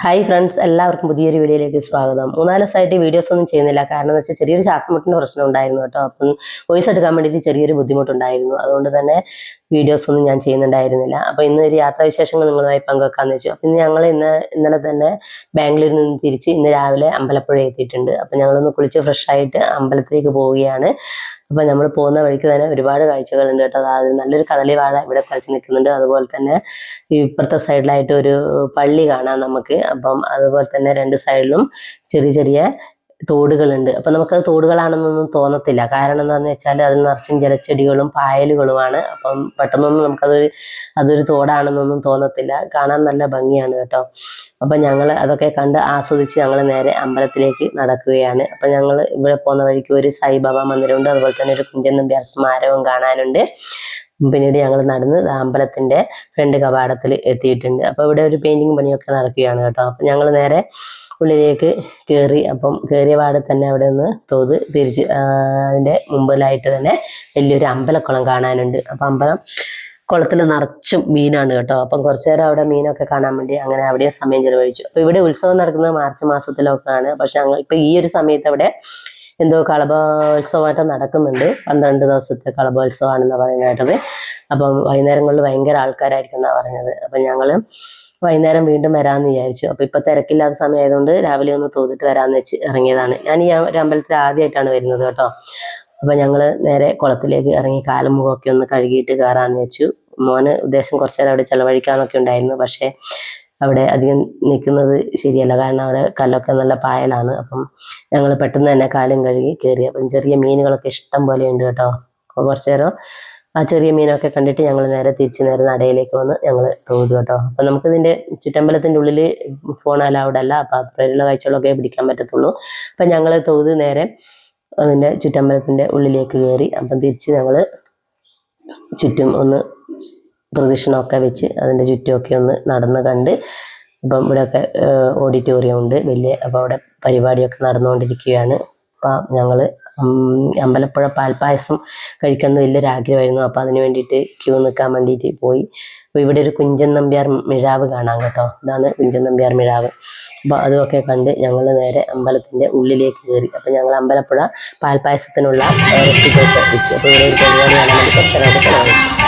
Hi friends എല്ലാവർക്കും പുതിയൊരു വീഡിയോയിലേക്ക് സ്വാഗതം. മൂന്നാൽ ദിവസമായിട്ട് വീഡിയോസ് ഒന്നും ചെയ്യുന്നില്ല. കാരണം എന്ന് വെച്ചാൽ ചെറിയൊരു ശ്വാസമുട്ടിന്റെ പ്രശ്നം ഉണ്ടായിരുന്നു കേട്ടോ. അപ്പം വോയിസ് എടുക്കാൻ വേണ്ടിയിട്ട് ചെറിയൊരു ബുദ്ധിമുട്ടുണ്ടായിരുന്നു. അതുകൊണ്ട് തന്നെ വീഡിയോസ് ഒന്നും ഞാൻ ചെയ്യുന്നുണ്ടായിരുന്നില്ല. അപ്പോൾ ഇന്ന് ഒരു യാത്രാവിശേഷങ്ങൾ നിങ്ങളുമായി പങ്കുവെക്കാമെന്ന് വെച്ചു. അപ്പം ഇന്ന് ഞങ്ങൾ ഇന്ന് ഇന്നലെ തന്നെ ബാംഗ്ലൂരിൽ നിന്ന് തിരിച്ച് ഇന്ന് രാവിലെ അമ്പലപ്പുഴ എത്തിയിട്ടുണ്ട്. അപ്പം ഞങ്ങളൊന്ന് കുളിച്ച് ഫ്രഷ് ആയിട്ട് അമ്പലത്തിലേക്ക് പോവുകയാണ്. അപ്പം നമ്മൾ പോകുന്ന വഴിക്ക് തന്നെ ഒരുപാട് കാഴ്ചകളുണ്ട് കേട്ടോ. അതായത് നല്ലൊരു കദളി വാഴ ഇവിടെ കളിച്ച് നിൽക്കുന്നുണ്ട്. അതുപോലെ തന്നെ ഇപ്പുറത്തെ സൈഡിലായിട്ട് ഒരു പള്ളി കാണാം നമുക്ക്. അപ്പം അതുപോലെ തന്നെ രണ്ട് സൈഡിലും ചെറിയ ചെറിയ തോടുകളുണ്ട്. അപ്പം നമുക്കത് തോടുകളാണെന്നൊന്നും തോന്നത്തില്ല. കാരണം എന്താണെന്ന് വെച്ചാൽ അതിൽ നിറച്ചും ജലച്ചെടികളും പായലുകളുമാണ്. അപ്പം പെട്ടെന്നൊന്നും നമുക്കതൊരു അതൊരു തോടാണെന്നൊന്നും തോന്നത്തില്ല. കാണാൻ നല്ല ഭംഗിയാണ് കേട്ടോ. അപ്പം ഞങ്ങൾ അതൊക്കെ കണ്ട് ആസ്വദിച്ച് ഞങ്ങൾ നേരെ അമ്പലത്തിലേക്ക് നടക്കുകയാണ്. അപ്പം ഞങ്ങൾ ഇവിടെ പോകുന്ന വഴിക്ക് ഒരു സായിബാബ മന്ദിരമുണ്ട്. അതുപോലെ തന്നെ ഒരു കുഞ്ചൻ നമ്പ്യാർ സ്മാരകം കാണാനുണ്ട്. പിന്നീട് ഞങ്ങൾ നടന്ന് അമ്പലത്തിന്റെ ഫ്രണ്ട് കവാടത്തിൽ എത്തിയിട്ടുണ്ട്. അപ്പോൾ ഇവിടെ ഒരു പെയിന്റിങ് പണിയൊക്കെ നടക്കുകയാണ് കേട്ടോ. അപ്പോൾ ഞങ്ങൾ നേരെ ഉള്ളിലേക്ക് കയറി അപ്പം കയറിയ പാടെ തന്നെ അവിടെ നിന്ന് തോത് തിരിച്ച് അതിന്റെ മുമ്പിലായിട്ട് തന്നെ വലിയൊരു അമ്പലക്കുളം കാണാനുണ്ട്. അപ്പം അമ്പലം കുളത്തിൽ നിറച്ചും മീനാണ് കേട്ടോ. അപ്പം കുറച്ചു നേരം അവിടെ മീനൊക്കെ കാണാൻ വേണ്ടി അങ്ങനെ അവിടെ സമയം ചെലവഴിച്ചു. അപ്പോൾ ഇവിടെ ഉത്സവം നടക്കുന്നത് മാർച്ച് മാസത്തിലൊക്കെയാണ്. പക്ഷെ ഇപ്പൊ ഈ ഒരു സമയത്ത് അവിടെ എന്തോ കളഭോത്സവമായിട്ട് നടക്കുന്നുണ്ട്. പന്ത്രണ്ട് ദിവസത്തെ കളഭോത്സവമാണെന്ന് പറയുന്നത് അപ്പം വൈകുന്നേരങ്ങളിൽ ഭയങ്കര ആൾക്കാരായിരിക്കും എന്നാണ് പറഞ്ഞത്. അപ്പം ഞങ്ങൾ വൈകുന്നേരം വീണ്ടും വരാമെന്ന് വിചാരിച്ചു. അപ്പോൾ ഇപ്പോൾ തിരക്കില്ലാത്ത സമയമായതുകൊണ്ട് രാവിലെ ഒന്ന് തോന്നിട്ട് വരാമെന്ന് വെച്ച് ഇറങ്ങിയതാണ്. ഞാൻ ഈ ഒരു അമ്പലത്തിൽ ആദ്യമായിട്ടാണ് വരുന്നത് കേട്ടോ. അപ്പോൾ ഞങ്ങൾ നേരെ കുളത്തിലേക്ക് ഇറങ്ങി കാലും മുഖമൊക്കെ ഒന്ന് കഴുകിയിട്ട് കയറാമെന്ന് വെച്ചു. മോന് ഉദ്ദേശം കുറച്ച് നേരം അവിടെ ചിലവഴിക്കാമെന്നൊക്കെ ഉണ്ടായിരുന്നു. പക്ഷേ അവിടെ അധികം നിൽക്കുന്നത് ശരിയല്ല. കാരണം അവിടെ കല്ലൊക്കെ നല്ല പായലാണ്. അപ്പം ഞങ്ങൾ പെട്ടെന്ന് തന്നെ കാലും കഴുകി കയറി. അപ്പം ചെറിയ മീനുകളൊക്കെ ഇഷ്ടം പോലെ ഉണ്ട് കേട്ടോ. അപ്പോൾ കുറച്ച് നേരം ആ ചെറിയ മീനൊക്കെ കണ്ടിട്ട് ഞങ്ങൾ നേരെ തിരിച്ച് നേരെ നടയിലേക്ക് വന്ന് ഞങ്ങൾ തോതു കേട്ടോ. അപ്പം നമുക്കിതിന്റെ ചുറ്റമ്പലത്തിന്റെ ഉള്ളിൽ ഫോൺ അലൗഡ് അല്ല. അപ്പം അത്രയുള്ള കാഴ്ചകളൊക്കെ പിടിക്കാൻ പറ്റത്തുള്ളൂ. അപ്പം ഞങ്ങൾ തോത് നേരെ അതിന്റെ ചുറ്റമ്പലത്തിന്റെ ഉള്ളിലേക്ക് കയറി. അപ്പം തിരിച്ച് ഞങ്ങൾ ചുറ്റും ഒന്ന് പ്രദക്ഷിണമൊക്കെ വെച്ച് അതിന്റെ ചുറ്റുമൊക്കെ ഒന്ന് നടന്ന് കണ്ട് അപ്പം ഇവിടെയൊക്കെ ഓഡിറ്റോറിയം ഉണ്ട് വലിയ അപ്പോൾ അവിടെ പരിപാടിയൊക്കെ നടന്നുകൊണ്ടിരിക്കുകയാണ്. അപ്പം ഞങ്ങൾ അമ്പലപ്പുഴ പാൽപ്പായസം കഴിക്കണം വലിയൊരു ആഗ്രഹമായിരുന്നു. അപ്പോൾ അതിന് വേണ്ടിയിട്ട് ക്യൂ നിൽക്കാൻ വേണ്ടിയിട്ട് പോയി. അപ്പോൾ ഇവിടെ ഒരു കുഞ്ചൻ നമ്പ്യാർ മിഴാവ് കാണാം കേട്ടോ. ഇതാണ് കുഞ്ചൻ നമ്പ്യാർ മിഴാവ്. അപ്പോൾ അതുമൊക്കെ കണ്ട് ഞങ്ങൾ നേരെ അമ്പലത്തിന്റെ ഉള്ളിലേക്ക് കയറി. അപ്പോൾ ഞങ്ങൾ അമ്പലപ്പുഴ പാൽപ്പായസത്തിനുള്ള റെസിപ്പിയൊക്കെ വെച്ചു. അപ്പോൾ ഇവിടെ ഒരു പരിപാടി കാണാൻ വേണ്ടി കുറച്ച് നേരമൊക്കെ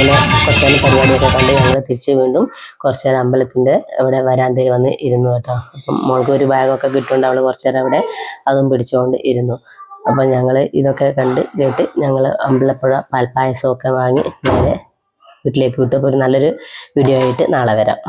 അങ്ങനെ കുറച്ച് നേരം പരിപാടിയൊക്കെ കണ്ട് ഞങ്ങൾ തിരിച്ച് വീണ്ടും കുറച്ച് നേരം അമ്പലത്തിന്റെ അവിടെ വരാന്തയിൽ വന്ന് ഇരുന്നു കേട്ടോ. അപ്പം മോൾക്ക് ഒരു ബാഗൊക്കെ കിട്ടുകൊണ്ട് അവൾ കുറച്ച് നേരം അവിടെ അതും പിടിച്ചുകൊണ്ട് ഇരുന്നു. അപ്പം ഞങ്ങൾ ഇതൊക്കെ കണ്ട് കേട്ട് ഞങ്ങൾ അമ്പലപ്പുഴ പാൽപ്പായസമൊക്കെ വാങ്ങി നേരെ വീട്ടിലേക്ക് വിട്ടു അപ്പോൾ ഒരു നല്ലൊരു വീഡിയോ ആയിട്ട് നാളെ വരാം.